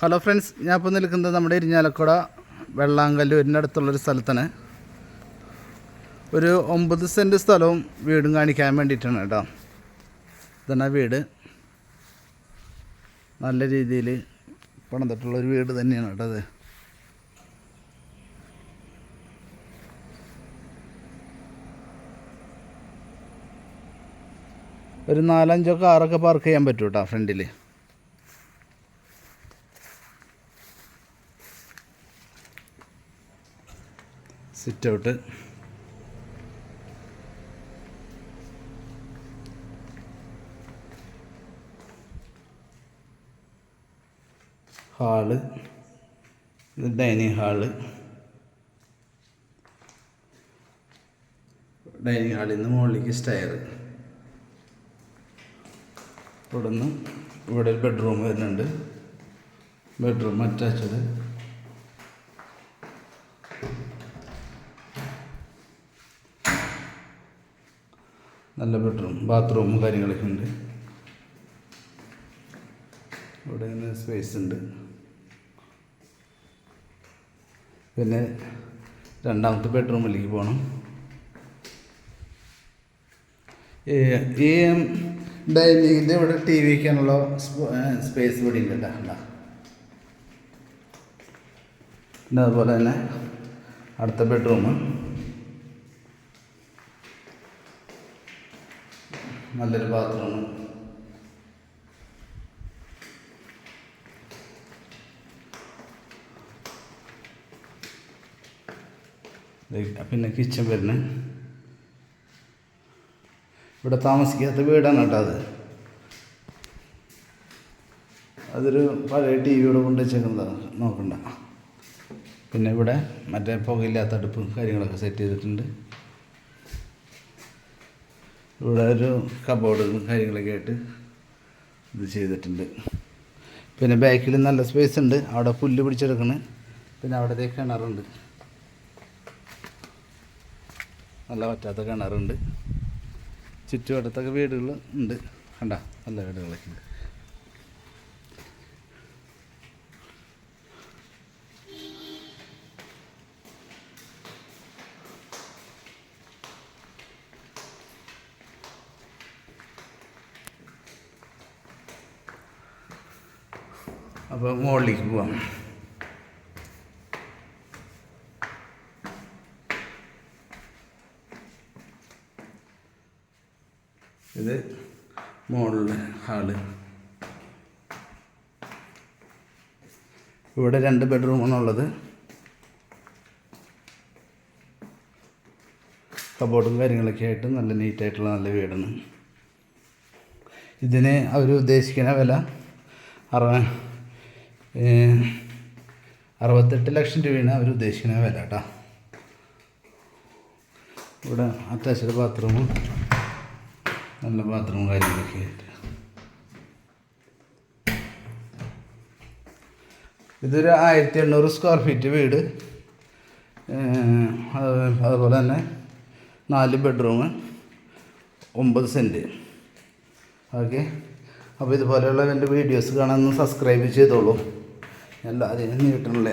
Hello friends ഞാൻ ഇപ്പോൾ നിൽക്കുന്നത് നമ്മുടെ ഇരിഞ്ഞാലക്കുട വെള്ളാങ്കല്ലൂരിന്റെ അടുത്തുള്ളൊരു സ്ഥലത്താണ്. ഒരു ഒമ്പത് സെന്റ് സ്ഥലവും വീടും കാണിക്കാൻ വേണ്ടിയിട്ടാണ് കേട്ടോ. ഇതാണ് വീട്? നല്ല രീതിയിൽ പണിതിട്ടുള്ളൊരു വീട് തന്നെയാണ് കേട്ടോ അത്. ഒരു നാലഞ്ചോ കാറൊക്കെ പാർക്ക് ചെയ്യാൻ പറ്റും കേട്ടോ ഫ്രണ്ടിൽ sit out hall dining hall dining ഹാളിൽ നിന്ന് മുകളിലേക്ക് സ്റ്റയർ ഇവിടെ നിന്ന് ഇവിടെ ഒരു ബെഡ്റൂം വരുന്നുണ്ട്. ബെഡ്റൂം അറ്റാച്ചഡ് നല്ല ബെഡ്റൂം ബാത്റൂമും കാര്യങ്ങളൊക്കെ ഉണ്ട്. ഇവിടെ ഇങ്ങനെ സ്പേസ് ഉണ്ട്. പിന്നെ രണ്ടാമത്തെ ബെഡ്റൂമിലേക്ക് പോകണം ഈ ഡൈനിങ്ങിന്റെ ഇവിടെ ടി വി വയ്ക്കാനുള്ള സ്പേസ് ഇവിടെ ഉണ്ട്? പിന്നെ അതുപോലെ തന്നെ അടുത്ത ബെഡ്റൂം നല്ലൊരു പാത്രമാണ്. പിന്നെ കിച്ചൺ വരുന്നത് ഇവിടെ താമസിക്കാത്ത വീടാണ് കേട്ടോ അത്. അതൊരു പഴയ ടി വിയുടെ കൊണ്ട് വെച്ചേക്കുന്നതാണ് നോക്കണ്ട. പിന്നെ ഇവിടെ മറ്റേ പുകയില്ലാത്ത അടുപ്പും കാര്യങ്ങളൊക്കെ സെറ്റ് ചെയ്തിട്ടുണ്ട്. ഇവിടെ ഒരു കബോർഡുകളും കാര്യങ്ങളൊക്കെ ആയിട്ട് ഇത് ചെയ്തിട്ടുണ്ട്. പിന്നെ ബാക്കിൽ നല്ല സ്പേസ് ഉണ്ട്. അവിടെ പുല്ല് പിടിച്ചെടുക്കണ്. പിന്നെ അവിടത്തെ കിണറുണ്ട്. നല്ല പറ്റാത്ത കിണറുണ്ട്. ചുറ്റുവട്ടത്തൊക്കെ വീടുകൾ ഉണ്ട്. കണ്ട നല്ല വീടുകളൊക്കെ ഉണ്ട്. അപ്പോൾ മുകളിലേക്ക് പോവാം. ഇത് മുകളിലെ ഹാൾ. ഇവിടെ രണ്ട് ബെഡ്റൂമാണുള്ളത് കബോർഡും കാര്യങ്ങളൊക്കെ ആയിട്ട് നല്ല നീറ്റായിട്ടുള്ള നല്ല വീടാണ്. ഇതിന് അവർ ഉദ്ദേശിക്കുന്ന വില അറ അറുപത്തെട്ട് ലക്ഷം രൂപയാണ് അവർ ഉദ്ദേശിക്കുന്ന വില കേട്ടോ. ഇവിടെ അറ്റാച്ച്ഡ് ബാത്റൂമും നല്ല ബാത്റൂം കാര്യങ്ങളൊക്കെ ആയിട്ട്. ഇതൊരു ആയിരത്തി എണ്ണൂറ് സ്ക്വയർ ഫീറ്റ് വീട്. അതുപോലെ തന്നെ നാല് ബെഡ്റൂം ഒമ്പത് സെന്റ് ഓക്കെ. അപ്പോൾ ഇതുപോലെയുള്ള എന്റെ വീഡിയോസ് കാണാൻ സബ്സ്ക്രൈബ് ചെയ്തോളൂ. ഞാൻ അതിന് നീട്ടണില്ല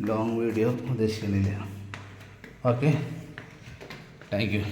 ലോങ് വീഡിയോ ഉദ്ദേശിക്കുന്നില്ല ഓക്കെ താങ്ക് യു